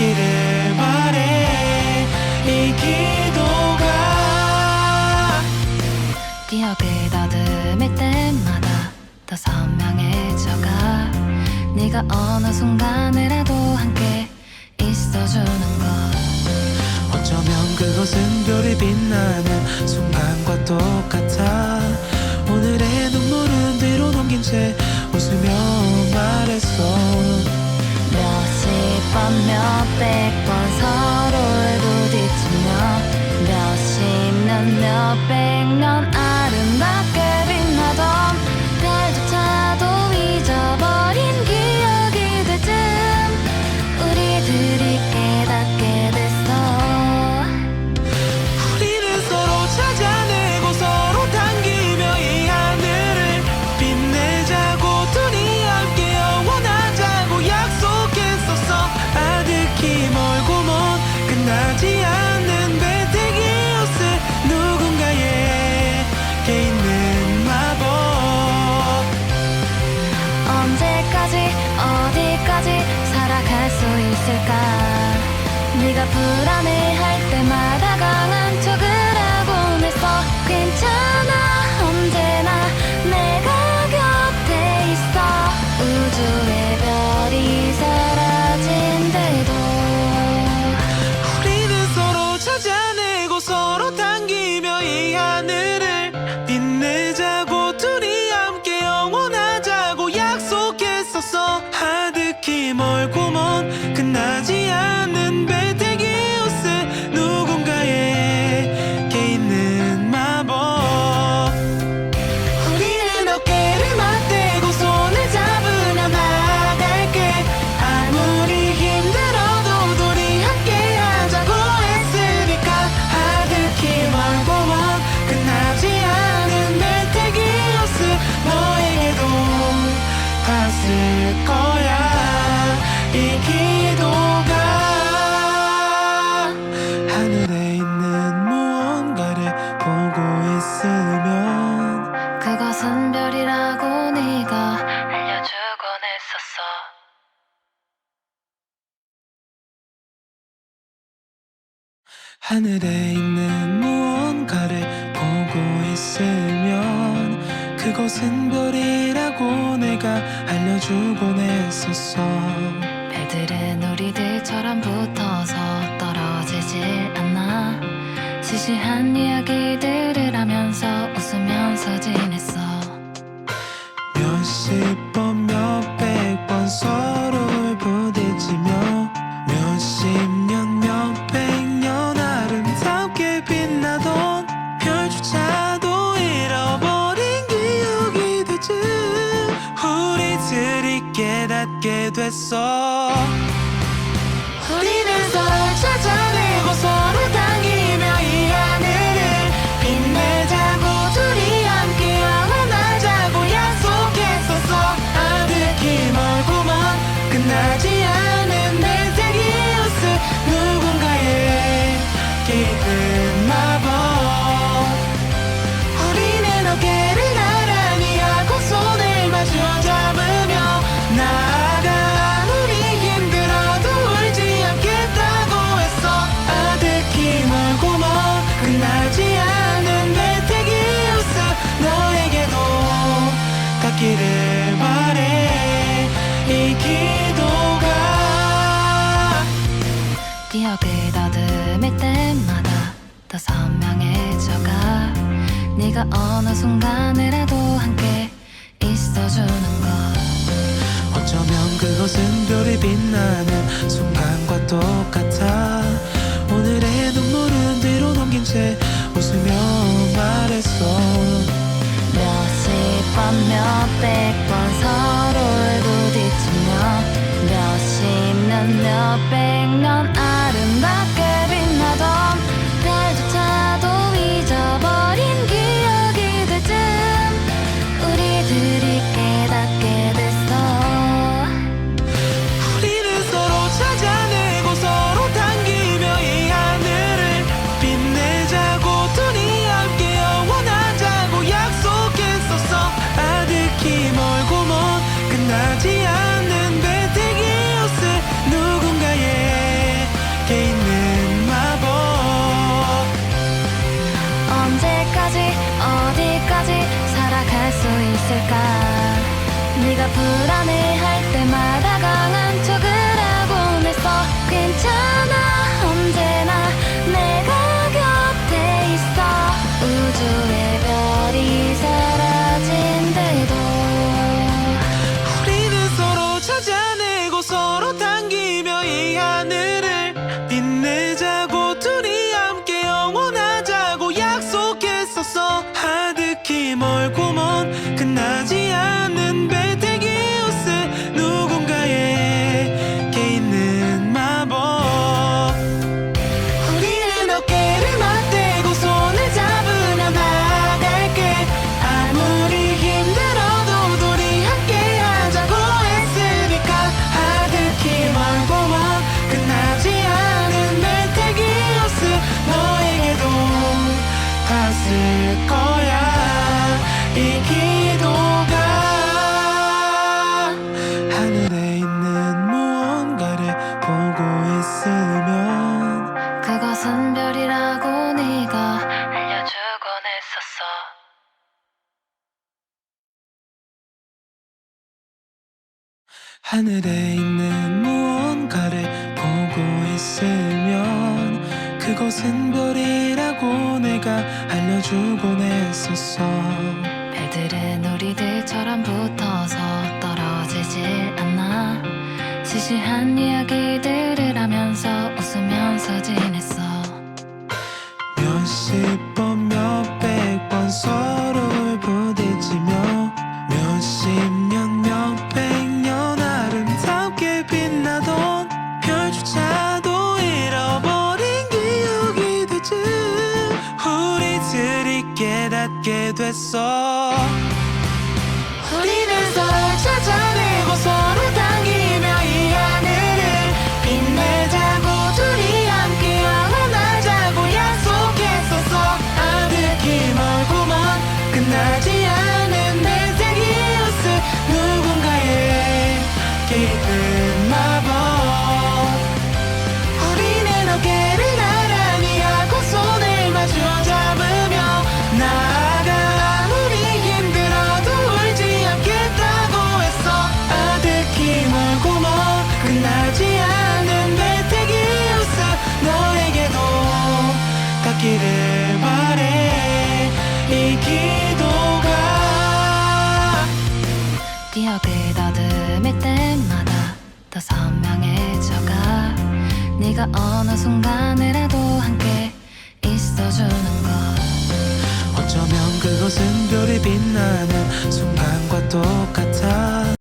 있기를 바래. 이 기도가 기억을 더듬을 때마다 더 선명해져가. 네가 어느 순간이라도 함께 몇백 번 서로를 부딪히며 몇십 년 몇백 년 네가 불안해할 때마다 강한 하늘에 있는 무언가를 보고 있으면 그것은 별이라고 내가 알려주곤 했었어. 배들은 우리들처럼 붙어서 떨어지질 않아. 시시한 이야기들을 하면서 웃으면서 지내 됐어. 네가 어느 순간에라도 함께 있어주는 것. 어쩌면 그것은 별이 빛나는 순간과 똑같아. 오늘의 눈물은 뒤로 넘긴 채 웃으며 말했어. 몇십 번 몇백 번 서로를 부딪히며 몇십 년 몇백 년 아름답게 수 있을까? 네가 불안해할 때마다 강한 척을 하곤 했어 괜찮아. 하늘에 있는 무언가를 보고 있으면 그것은 별이라고 내가 알려주곤 했었어. 배들의 놀이들처럼 붙어서 떨어지질 않아. 시시한 이야기 só 쓰다듬을 때마다 더 선명해져가. 네가 어느 순간이라도 함께 있어주는 것. 어쩌면 그것은 별이 빛나는 순간과 똑같아.